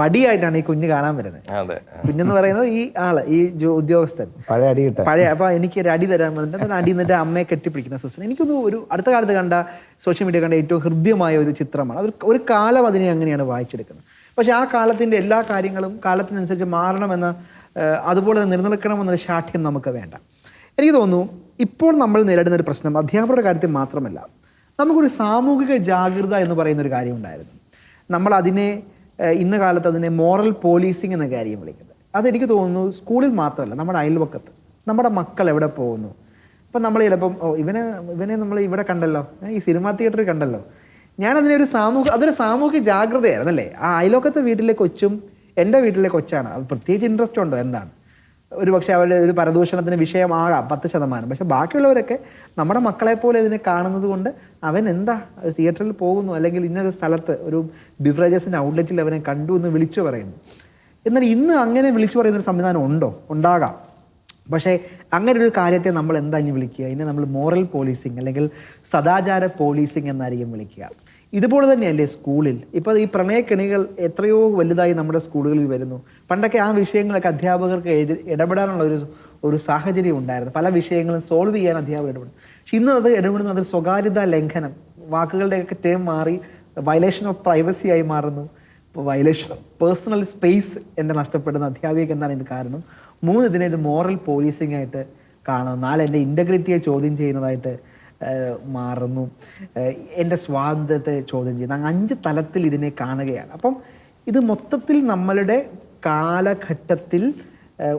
വടിയായിട്ടാണ് ഈ കുഞ്ഞ് കാണാൻ വരുന്നത്. അതെ. കുഞ്ഞെന്ന് പറയുന്നത് ഈ ആൾ ഈ ഉദ്യോഗസ്ഥൻ. പഴയ അടി പഴയ അപ്പൊ എനിക്ക് ഒരു അടി തരാൻ പറഞ്ഞിട്ട് അടി എന്നിട്ട് അമ്മയെ കെട്ടിപ്പിടിക്കുന്ന സിസ്റ്റർ എനിക്കൊന്ന് ഒരു അടുത്ത കാലത്ത് കണ്ട സോഷ്യൽ മീഡിയ കണ്ട ഏറ്റവും ഹൃദ്യമായ ഒരു ചിത്രമാണ്. അതൊരു ഒരു കാലം അതിനെ അങ്ങനെയാണ് വായിച്ചെടുക്കുന്നത്. പക്ഷെ ആ കാലത്തിന്റെ എല്ലാ കാര്യങ്ങളും കാലത്തിനനുസരിച്ച് മാറണമെന്ന് അതുപോലെ നിലനിൽക്കണമെന്നൊരു ശാഠ്യം നമുക്ക് വേണ്ട. എനിക്ക് തോന്നുന്നു ഇപ്പോൾ നമ്മൾ നേരിടുന്ന ഒരു പ്രശ്നം അധ്യാപകരുടെ കാര്യത്തിൽ മാത്രമല്ല. നമുക്കൊരു സാമൂഹിക ജാഗ്രത എന്ന് പറയുന്ന ഒരു കാര്യം ഉണ്ടായിരുന്നു നമ്മൾ അതിനെ ഇന്ന കാലത്ത് അതിനെ മോറൽ പോലീസിങ് എന്ന കാര്യം വിളിക്കുന്നത്. അതെനിക്ക് തോന്നുന്നു സ്കൂളിൽ മാത്രമല്ല നമ്മുടെ അയൽവക്കത്ത് നമ്മുടെ മക്കൾ എവിടെ പോകുന്നു. ഇപ്പം നമ്മൾ ചിലപ്പം ഓ ഇവനെ ഇവനെ നമ്മൾ ഇവിടെ കണ്ടല്ലോ ഈ സിനിമാ തിയേറ്ററിൽ കണ്ടല്ലോ. ഞാനതിനെ ഒരു സാമൂഹ്യ അതൊരു സാമൂഹിക ജാഗ്രതയായിരുന്നു അല്ലേ ആ അയൽവക്കത്തെ വീട്ടിലെ കൊച്ചും എന്റെ വീട്ടിലെ കൊച്ചാണ്. അത് പ്രത്യേകിച്ച് ഇൻട്രസ്റ്റ് ഉണ്ടോ? എന്താണ്? ഒരു പക്ഷേ അവരുടെ ഒരു പരദൂഷണത്തിന് വിഷയമാകാം പത്ത് ശതമാനം. പക്ഷെ ബാക്കിയുള്ളവരൊക്കെ നമ്മുടെ മക്കളെ പോലെ ഇതിനെ കാണുന്നത് കൊണ്ട് അവൻ എന്താ തിയേറ്ററിൽ പോകുന്നു അല്ലെങ്കിൽ ഇന്നൊരു സ്ഥലത്ത് ഒരു ബിവറേജസിന്റെ ഔട്ട്ലെറ്റിൽ അവനെ കണ്ടു എന്ന് വിളിച്ചു പറയുന്നു. എന്നാൽ ഇന്ന് അങ്ങനെ വിളിച്ചു പറയുന്നൊരു സംവിധാനം ഉണ്ടോ? ഉണ്ടാകാം. പക്ഷേ അങ്ങനെ ഒരു കാര്യത്തെ നമ്മൾ എന്താ ഇനി വിളിക്കുക? ഇതിനെ നമ്മൾ മോറൽ പോലീസിങ് അല്ലെങ്കിൽ സദാചാര പോലീസിങ് എന്നായിരിക്കും വിളിക്കുക. ഇതുപോലെ തന്നെയല്ലേ സ്കൂളിൽ? ഇപ്പോൾ ഈ പ്രണയക്കെണികൾ എത്രയോ വലുതായി നമ്മുടെ സ്കൂളുകളിൽ വരുന്നു. പണ്ടൊക്കെ ആ വിഷയങ്ങളൊക്കെ അധ്യാപകർക്ക് എഴുതി ഇടപെടാനുള്ള ഒരു ഒരു സാഹചര്യം ഉണ്ടായിരുന്നു. പല വിഷയങ്ങളും സോൾവ് ചെയ്യാൻ അധ്യാപകർ ഇടപെടും. പക്ഷെ ഇന്ന് അത് ഇടപെടുന്നത് സ്വകാര്യത ലംഘനം. വാക്കുകളുടെയൊക്കെ ടേം മാറി വയലേഷൻ ഓഫ് പ്രൈവസി ആയി മാറുന്നു. വയലേഷൻ പേഴ്സണൽ സ്പേസ് എന്റെ നഷ്ടപ്പെടുന്ന അധ്യാപിക എന്നാണ് ഇതിന് കാരണം? മൂന്ന് ഇതിനെ ഇത് മോറൽ പോലീസിംഗ് ആയിട്ട് കാണുന്നു. നാല് എന്റെ ഇന്റഗ്രിറ്റിയെ ചോദ്യം ചെയ്യുന്നതായിട്ട് മാറുന്നു. എന്റെ സ്വാതന്ത്ര്യത്തെ ചോദ്യം ചെയ്യുന്നു. അങ്ങ് അഞ്ച് തലത്തിൽ ഇതിനെ കാണുകയാണ്. അപ്പം ഇത് മൊത്തത്തിൽ നമ്മളുടെ കാലഘട്ടത്തിൽ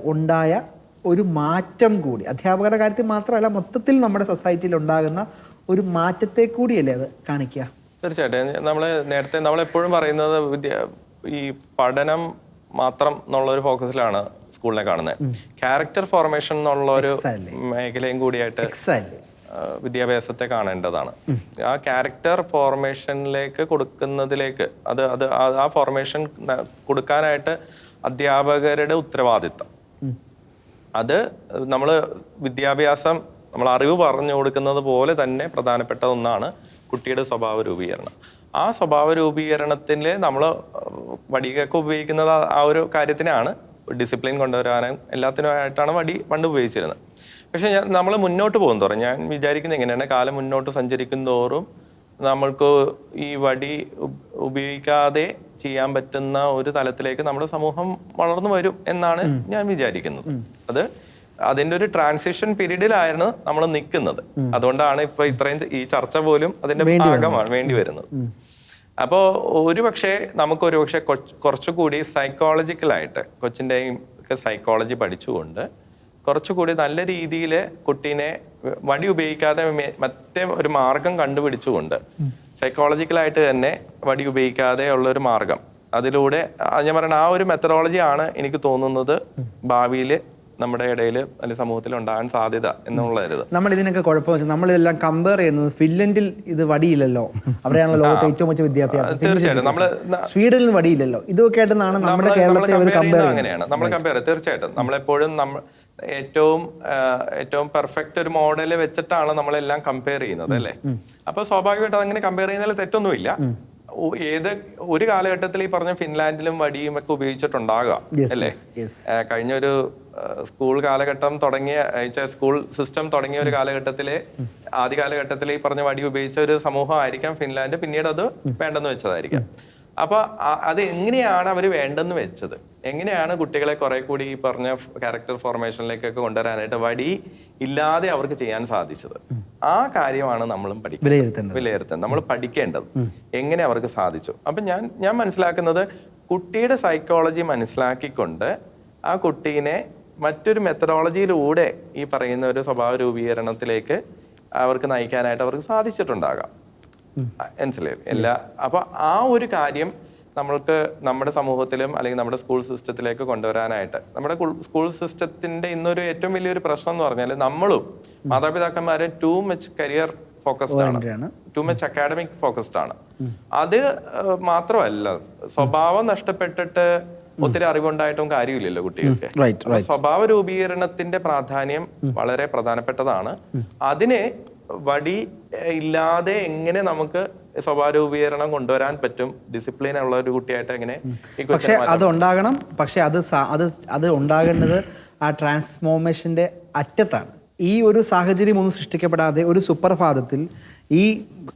ഉണ്ടായ ഒരു മാറ്റം കൂടി. അധ്യാപകരുടെ കാര്യത്തിൽ മാത്രമല്ല മൊത്തത്തിൽ നമ്മുടെ സൊസൈറ്റിയിൽ ഉണ്ടാകുന്ന ഒരു മാറ്റത്തെ കൂടിയല്ലേ അത് കാണിക്കുക? തീർച്ചയായിട്ടും. നമ്മൾ നേരത്തെ നമ്മളെപ്പോഴും പറയുന്നത് വിദ്യ ഈ പഠനം മാത്രം എന്നുള്ള ഒരു ഫോക്കസിലാണ് സ്കൂളിനെ കാണുന്നത്. ക്യാരക്ടർ ഫോർമേഷൻ എന്നുള്ള ഒരു മേഖലയും കൂടിയായിട്ട് വിദ്യാഭ്യാസത്തെ കാണേണ്ടതാണ്. ആ ക്യാരക്ടർ ഫോർമേഷനിലേക്ക് കൊടുക്കുന്നതിലേക്ക് അത് അത് ആ- ഫോർമേഷൻ കൊടുക്കാനായിട്ട് അധ്യാപകരുടെ ഉത്തരവാദിത്തം അത് നമ്മൾ വിദ്യാഭ്യാസം നമ്മൾ അറിവ് പറഞ്ഞു കൊടുക്കുന്നത് പോലെ തന്നെ പ്രധാനപ്പെട്ട ഒന്നാണ് കുട്ടിയുടെ സ്വഭാവ രൂപീകരണം. ആ സ്വഭാവ രൂപീകരണത്തിൽ നമ്മൾ വടിയൊക്കെ ഉപയോഗിക്കുന്നത് ആ ഒരു കാര്യത്തിനാണ്. ഡിസിപ്ലിൻ കൊണ്ടുവരാനും എല്ലാത്തിനുമായിട്ടാണ് വടി പണ്ട് ഉപയോഗിച്ചിരുന്നത്. പക്ഷേ ഞാൻ നമ്മൾ മുന്നോട്ട് പോകും തോറും ഞാൻ വിചാരിക്കുന്നത് എങ്ങനെയാണ് കാലം മുന്നോട്ട് സഞ്ചരിക്കും തോറും നമ്മൾക്ക് ഈ വടി ഉപയോഗിക്കാതെ ചെയ്യാൻ പറ്റുന്ന ഒരു തലത്തിലേക്ക് നമ്മുടെ സമൂഹം വളർന്നു വരും എന്നാണ് ഞാൻ വിചാരിക്കുന്നത്. അത് അതിന്റെ ഒരു ട്രാൻസിഷൻ പീരീഡിലായിരുന്നു നമ്മൾ നിൽക്കുന്നത്. അതുകൊണ്ടാണ് ഇപ്പൊ ഇത്രയും ഈ ചർച്ച പോലും അതിന്റെ ഭാഗമാണ് വേണ്ടി വരുന്നത്. അപ്പോൾ ഒരു പക്ഷേ നമുക്ക് ഒരു പക്ഷേ കുറച്ചുകൂടി സൈക്കോളജിക്കലായിട്ട് കൊച്ചിന്റെയും ഒക്കെ സൈക്കോളജി പഠിച്ചുകൊണ്ട് കുറച്ചുകൂടി നല്ല രീതിയിൽ കുട്ടീനെ വടി ഉപയോഗിക്കാതെ മറ്റേ ഒരു മാർഗം കണ്ടുപിടിച്ചുകൊണ്ട് സൈക്കോളജിക്കലായിട്ട് തന്നെ വടി ഉപയോഗിക്കാതെ ഉള്ള ഒരു മാർഗം. അതിലൂടെ ഞാൻ പറയുന്ന ആ ഒരു മെത്തഡോളജി ആണ് എനിക്ക് തോന്നുന്നത് ഭാവിയിൽ നമ്മുടെ ഇടയിൽ അല്ലെങ്കിൽ സമൂഹത്തിൽ ഉണ്ടാകാൻ സാധ്യത എന്നുള്ളത് നമ്മൾ ഇതിനൊക്കെ കുഴപ്പം നമ്മൾ ഇതെല്ലാം കമ്പയർ ചെയ്യുന്നത് ഫിൻലൻഡിൽ ഇത് വടിയില്ലല്ലോ. അവിടെയാണല്ലോ ലോകത്തെ ഏറ്റവും വെച്ച വിദ്യാഭ്യാസം. തീർച്ചയായിട്ടും. നമ്മൾ സ്വീഡനിൽ നിന്ന് വടിയില്ലല്ലോ. ഇതൊക്കെ ആയിട്ടാണ് നമ്മുടെ കേരളത്തിൽ അങ്ങനെയാണ്. നമ്മൾ കമ്പയർ തീർച്ചയായിട്ടും. നമ്മളെപ്പോഴും നമ്മൾ ഏറ്റവും ഏറ്റവും പെർഫെക്റ്റ് ഒരു മോഡൽ വെച്ചിട്ടാണ് നമ്മളെല്ലാം കമ്പയർ ചെയ്യുന്നത് അല്ലേ? അപ്പൊ സ്വാഭാവികമായിട്ട് അതങ്ങനെ കമ്പയർ ചെയ്യുന്നതിൽ തെറ്റൊന്നുമില്ല. ഏത് ഒരു കാലഘട്ടത്തിൽ ഈ പറഞ്ഞ ഫിൻലാൻഡിലും വടിയും ഒക്കെ ഉപയോഗിച്ചിട്ടുണ്ടാകാം അല്ലേ. കഴിഞ്ഞൊരു സ്കൂൾ കാലഘട്ടം തുടങ്ങിയ സ്കൂൾ സിസ്റ്റം തുടങ്ങിയ ഒരു കാലഘട്ടത്തിലെ ആദ്യ കാലഘട്ടത്തിൽ ഈ പറഞ്ഞ വടി ഉപയോഗിച്ച ഒരു സമൂഹമായിരിക്കാം ഫിൻലാൻഡ് പിന്നീട് അത് വേണ്ടെന്ന് വെച്ചതായിരിക്കാം. അപ്പൊ അത് എങ്ങനെയാണ് അവർ വേണ്ടെന്ന് വെച്ചത്? എങ്ങനെയാണ് കുട്ടികളെ കുറെ കൂടി ഈ പറഞ്ഞ ക്യാരക്ടർ ഫോർമേഷനിലേക്കൊക്കെ കൊണ്ടുവരാനായിട്ട് വടി ഇല്ലാതെ അവർക്ക് ചെയ്യാൻ സാധിച്ചത്? ആ കാര്യമാണ് നമ്മളും പഠിക്കുന്നത് വിലയിരുത്തുന്നത് നമ്മൾ പഠിക്കേണ്ടത്. എങ്ങനെ അവർക്ക് സാധിച്ചു? അപ്പം ഞാൻ ഞാൻ മനസ്സിലാക്കുന്നത് കുട്ടിയുടെ സൈക്കോളജി മനസ്സിലാക്കിക്കൊണ്ട് ആ കുട്ടീനെ മറ്റൊരു മെത്തഡോളജിയിലൂടെ ഈ പറയുന്ന ഒരു സ്വഭാവ രൂപീകരണത്തിലേക്ക് അവർക്ക് നയിക്കാനായിട്ട് അവർക്ക് സാധിച്ചിട്ടുണ്ടാകാം. മനസ്സിലായി. എല്ലാ അപ്പൊ ആ ഒരു കാര്യം നമ്മൾക്ക് നമ്മുടെ സമൂഹത്തിലും അല്ലെങ്കിൽ നമ്മുടെ സ്കൂൾ സിസ്റ്റത്തിലേക്ക് കൊണ്ടുവരാനായിട്ട്. നമ്മുടെ സ്കൂൾ സിസ്റ്റത്തിന്റെ ഇന്നൊരു ഏറ്റവും വലിയൊരു പ്രശ്നം എന്ന് പറഞ്ഞാൽ നമ്മളും മാതാപിതാക്കന്മാരെ ടു മച്ച് കരിയർ ഫോക്കസ്ഡ് ആണ്. ടു മച്ച് അക്കാഡമിക് ഫോക്കസ്ഡ് ആണ്. അത് മാത്രമല്ല സ്വഭാവം നഷ്ടപ്പെട്ടിട്ട് ഒത്തിരി അറിവുണ്ടായിട്ടും കാര്യമില്ലല്ലോ കുട്ടികൾക്ക്. സ്വഭാവ രൂപീകരണത്തിന്റെ പ്രാധാന്യം വളരെ പ്രധാനപ്പെട്ടതാണ്. അതിനെ വടി ഇല്ലാതെ എങ്ങനെ നമുക്ക് സ്വഭാവരൂപീകരണം കൊണ്ടുവരാൻ പറ്റും? ഡിസിപ്ലിൻ ഉള്ള ഒരു കുട്ടിയായിട്ട് എങ്ങനെ പക്ഷെ അത് ഉണ്ടാകണം പക്ഷെ അത് അത് അത് ഉണ്ടാകേണ്ടത് ആ ട്രാൻസ്ഫോർമേഷന്റെ അറ്റത്താണ്. ഈ ഒരു സാഹചര്യം ഒന്നും സൃഷ്ടിക്കപ്പെടാതെ ഒരു സുപ്രഭാതത്തിൽ ഈ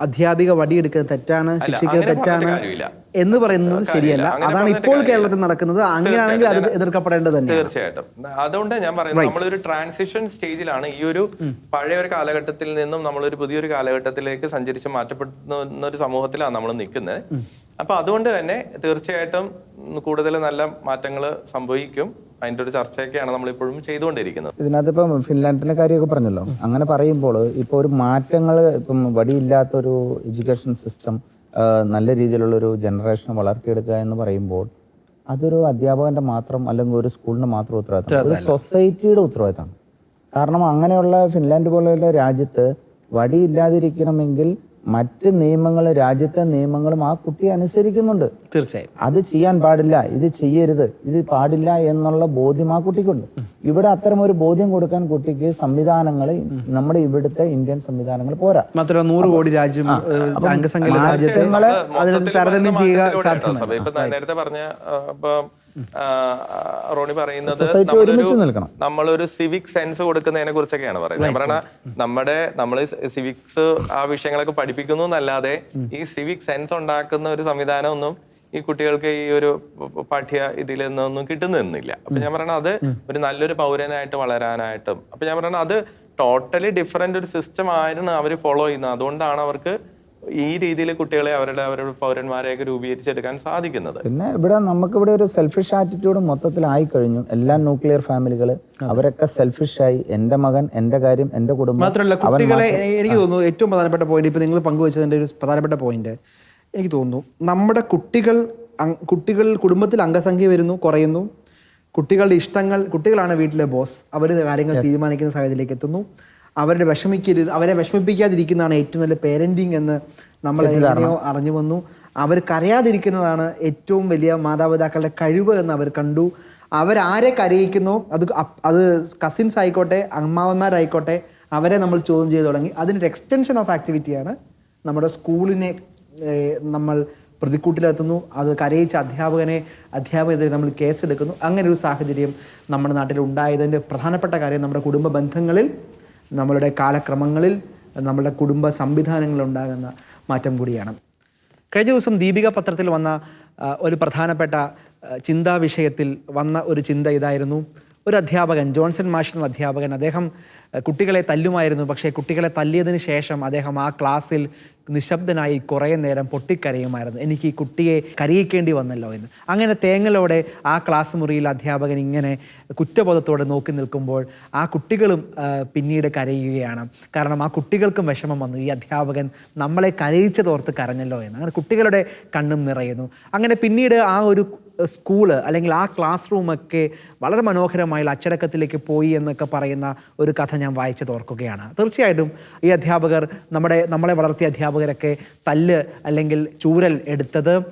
അധ്യാപിക വടിയെടുക്കുന്നത് തെറ്റാണ് ശിക്ഷിക്കുന്നത് തെറ്റാണ് എന്ന് പറയുന്നത് ശരിയല്ല. അതാണ് ഇപ്പോൾ കേരളത്തിൽ നടക്കുന്നത്. അങ്ങനെയാണെങ്കിൽ അത്. എതിർക്കപ്പെടേണ്ടത് തന്നെ തീർച്ചയായിട്ടും. അതുകൊണ്ട് ഞാൻ പറയുന്നത് നമ്മളൊരു ട്രാൻസിഷൻ സ്റ്റേജിലാണ് ഈ ഒരു പഴയ ഒരു കാലഘട്ടത്തിൽ നിന്നും നമ്മളൊരു പുതിയൊരു കാലഘട്ടത്തിലേക്ക് സഞ്ചരിച്ച് മാറ്റപ്പെടുന്ന ഒരു സമൂഹത്തിലാണ് നമ്മൾ നിൽക്കുന്നത്. അപ്പൊ അതുകൊണ്ട് തന്നെ തീർച്ചയായിട്ടും കൂടുതൽ നല്ല മാറ്റങ്ങൾ സംഭവിക്കും. അതിന്റെ ഒരു ചർച്ചയൊക്കെയാണ് നമ്മൾ ഇപ്പോഴും ചെയ്തുകൊണ്ടിരിക്കുന്നത്. ഇതിനകത്ത് ഇപ്പം ഫിൻലാൻഡിന്റെ കാര്യമൊക്കെ പറഞ്ഞല്ലോ. അങ്ങനെ പറയുമ്പോൾ ഇപ്പോൾ ഒരു മാറ്റങ്ങൾ ഇപ്പം വടിയില്ലാത്തൊരു എഡ്യൂക്കേഷൻ സിസ്റ്റം നല്ല രീതിയിലുള്ള ഒരു ജനറേഷൻ വളർത്തിയെടുക്കുക എന്ന് പറയുമ്പോൾ അതൊരു അധ്യാപകന്റെ മാത്രം അല്ലെങ്കിൽ ഒരു സ്കൂളിന്റെ മാത്രം ഉത്തരവാദിത്തം ഒരു സൊസൈറ്റിയുടെ ഉത്തരവാദിത്തമാണ്. കാരണം അങ്ങനെയുള്ള ഫിൻലാൻഡ് പോലെയുള്ള രാജ്യത്ത് വടിയില്ലാതിരിക്കണമെങ്കിൽ മറ്റ് നിയമങ്ങൾ രാജ്യത്തെ നിയമങ്ങളും ആ കുട്ടി അനുസരിക്കുന്നുണ്ട്. തീർച്ചയായും. അത് ചെയ്യാൻ പാടില്ല ഇത് ചെയ്യരുത് ഇത് പാടില്ല എന്നുള്ള ബോധ്യം ആ കുട്ടിക്കുണ്ട്. ഇവിടെ അത്തരം ഒരു ബോധ്യം കൊടുക്കാൻ കുട്ടിക്ക് സംവിധാനങ്ങൾ നമ്മുടെ ഇവിടുത്തെ ഇന്ത്യൻ സംവിധാനങ്ങൾ പോരാ. മാത്രമല്ല നൂറ് കോടി രാജ്യം മാറ്റങ്ങളെ അതിന് താരതമ്യം ചെയ്യുക നേരത്തെ പറഞ്ഞ റോണി പറയുന്നത് നമ്മളൊരു- സിവിക് സെൻസ് കൊടുക്കുന്നതിനെ കുറിച്ചൊക്കെയാണ് പറയുന്നത്. ഞാൻ പറയണ നമ്മുടെ നമ്മൾ സിവിക്സ് ആ വിഷയങ്ങളൊക്കെ പഠിപ്പിക്കുന്നു എന്നല്ലാതെ ഈ സിവിക് സെൻസ് ഉണ്ടാക്കുന്ന ഒരു സംവിധാനം ഒന്നും ഈ കുട്ടികൾക്ക് ഈ ഒരു പാഠ്യ ഇതിൽ നിന്നൊന്നും കിട്ടുന്നില്ല. അപ്പൊ ഞാൻ പറയണത് അത് ഒരു നല്ലൊരു പൗരനായിട്ട് വളരാനായിട്ടും. അപ്പൊ ഞാൻ പറയണത് അത് ടോട്ടലി ഡിഫറെന്റ് ഒരു സിസ്റ്റം ആയിരുന്നു അവർ ഫോളോ ചെയ്യുന്നത്. അതുകൊണ്ടാണ് അവർക്ക് ഈ രീതിയിൽ കുട്ടികളെ അവരുടെ അവരുടെ പൗരന്മാരെയൊക്കെ രൂപീകരിച്ചെടുക്കാൻ സാധിക്കുന്നത്. പിന്നെ ഇവിടെ നമുക്കിവിടെ ഒരു സെൽഫിഷ് ആറ്റിറ്റ്യൂഡ് മൊത്തത്തിൽ ആയി കഴിഞ്ഞു എല്ലാ ന്യൂക്ലിയർ ഫാമിലികൾ അവരൊക്കെ സെൽഫിഷായി എന്റെ മകൻ എന്റെ കാര്യം എന്റെ കുടുംബം. മാത്രമല്ല കുട്ടികളെ എനിക്ക് തോന്നുന്നു ഏറ്റവും പ്രധാനപ്പെട്ട പോയിന്റ് ഇപ്പൊ നിങ്ങൾ പങ്കുവച്ചതിന്റെ ഒരു പ്രധാനപ്പെട്ട പോയിന്റ് എനിക്ക് തോന്നുന്നു. നമ്മുടെ കുട്ടികൾ കുട്ടികൾ കുടുംബത്തിൽ അംഗസംഖ്യ വരുന്നു കുറയുന്നു. കുട്ടികളുടെ ഇഷ്ടങ്ങൾ കുട്ടികളാണ് വീട്ടിലെ ബോസ് അവർ കാര്യങ്ങൾ തീരുമാനിക്കുന്ന സാഹചര്യത്തിലേക്ക് എത്തുന്നു. അവരുടെ വിഷമിക്കരുത് അവരെ വിഷമിപ്പിക്കാതിരിക്കുന്നതാണ് ഏറ്റവും നല്ല പേരന്റിങ് എന്ന് നമ്മൾ അറിഞ്ഞു വന്നു. അവർ കരയാതിരിക്കുന്നതാണ് ഏറ്റവും വലിയ മാതാപിതാക്കളുടെ കഴിവ് എന്ന് അവർ കണ്ടു. അവരാരെ കരയിക്കുന്നോ അത് അത് കസിൻസ് ആയിക്കോട്ടെ അമ്മാവന്മാരായിക്കോട്ടെ അവരെ നമ്മൾ ചോദ്യം ചെയ്തു തുടങ്ങി. അതിനൊരു എക്സ്റ്റൻഷൻ ഓഫ് ആക്ടിവിറ്റിയാണ് നമ്മുടെ സ്കൂളിനെ നമ്മൾ പ്രതിക്കൂട്ടിലെത്തുന്നു. അത് കരയിച്ച അധ്യാപകനെ അധ്യാപകരെ നമ്മൾ കേസെടുക്കുന്നു. അങ്ങനെ ഒരു സാഹചര്യം നമ്മുടെ നാട്ടിൽ ഉണ്ടായതിന്റെ പ്രധാനപ്പെട്ട കാര്യം നമ്മുടെ കുടുംബ ബന്ധങ്ങളിൽ നമ്മളുടെ കാലക്രമങ്ങളിൽ നമ്മളുടെ കുടുംബ സംവിധാനങ്ങളുണ്ടാകുന്ന മാറ്റം കൂടിയാണ്. കഴിഞ്ഞ ദിവസം ദീപിക പത്രത്തിൽ വന്ന ഒരു പ്രധാനപ്പെട്ട ചിന്താ വിഷയത്തിൽ വന്ന ഒരു ചിന്ത ഇതായിരുന്നു. ഒരു അധ്യാപകൻ ജോൺസൺ മാഷ് എന്ന അധ്യാപകൻ അദ്ദേഹം കുട്ടികളെ തല്ലുമായിരുന്നു. പക്ഷേ കുട്ടികളെ തല്ലിയതിന് ശേഷം അദ്ദേഹം ആ ക്ലാസ്സിൽ നിശബ്ദനായി കുറേ നേരം പൊട്ടിക്കരയുമായിരുന്നു. എനിക്ക് ഈ കുട്ടിയെ കരയിക്കേണ്ടി വന്നല്ലോ എന്ന്. അങ്ങനെ തേങ്ങലോടെ ആ ക്ലാസ് മുറിയിൽ അധ്യാപകൻ ഇങ്ങനെ കുറ്റബോധത്തോടെ നോക്കി നിൽക്കുമ്പോൾ ആ കുട്ടികളും പിന്നീട് കരയുകയാണ്. കാരണം ആ കുട്ടികൾക്കും വിഷമം വന്നു. ഈ അധ്യാപകൻ നമ്മളെ കരയിച്ചതോർത്ത് കരഞ്ഞല്ലോ എന്ന്. അങ്ങനെ കുട്ടികളുടെ കണ്ണും നിറയുന്നു. അങ്ങനെ പിന്നീട് ആ ഒരു സ്കൂൾ അല്ലെങ്കിൽ ആ ക്ലാസ് റൂമൊക്കെ വളരെ മനോഹരമായി അച്ചടക്കത്തിലേക്ക് പോയി എന്നൊക്കെ പറയുന്ന ഒരു കഥ ഞാൻ വായിച്ചത് ഓർക്കുകയാണ്. തീർച്ചയായിട്ടും ഈ അധ്യാപകർ നമ്മുടെ നമ്മളെ വളർത്തിയ അധ്യാപകരൊക്കെ തല്ല് അല്ലെങ്കിൽ ചൂരൽ എടുത്തത്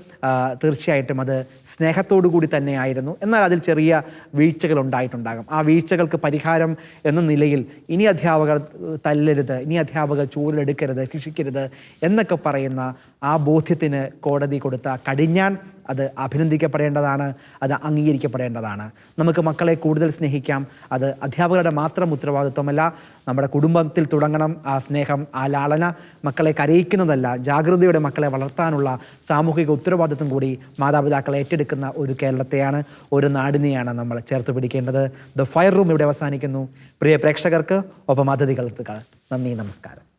തീർച്ചയായിട്ടും അത് സ്നേഹത്തോടു കൂടി തന്നെയായിരുന്നു. എന്നാൽ അതിൽ ചെറിയ വീഴ്ചകൾ ഉണ്ടായിട്ടുണ്ടാകും. ആ വീഴ്ചകൾക്ക് പരിഹാരം എന്ന നിലയിൽ ഇനി അധ്യാപകർ തല്ലരുത് ഇനി അധ്യാപകർ ചൂരലെടുക്കരുത് ശിക്ഷിക്കരുത് എന്നൊക്കെ പറയുന്ന ആ ബോധ്യത്തിന് കോടതി കൊടുത്ത കടിഞ്ഞാൻ അത് അഭിനന്ദിക്കപ്പെടേണ്ടതാണ് അത് അംഗീകരിക്കപ്പെടേണ്ടതാണ്. നമുക്ക് മക്കളെ കൂടുതൽ സ്നേഹിക്കാം. അത് അധ്യാപകരുടെ മാത്രം ഉത്തരവാദിത്വമല്ല നമ്മുടെ കുടുംബത്തിൽ തുടങ്ങണം. ആ സ്നേഹം ആ ലാളന മക്കളെ കരയിക്കുന്നതല്ല ജാഗ്രതയോടെ മക്കളെ വളർത്താനുള്ള സാമൂഹിക ഉത്തരവാദിത്വം കൂടി മാതാപിതാക്കൾ ഏറ്റെടുക്കുന്ന ഒരു കേരളത്തെയാണ് ഒരു നാടിനെയാണ് നമ്മൾ ചേർത്ത് പിടിക്കേണ്ടത്. ദ ഫയർ റൂം ഇവിടെ അവസാനിക്കുന്നു. പ്രിയ പ്രേക്ഷകർക്ക് ഒപ്പം അതിഥികൾക്ക് നന്ദി നമസ്കാരം.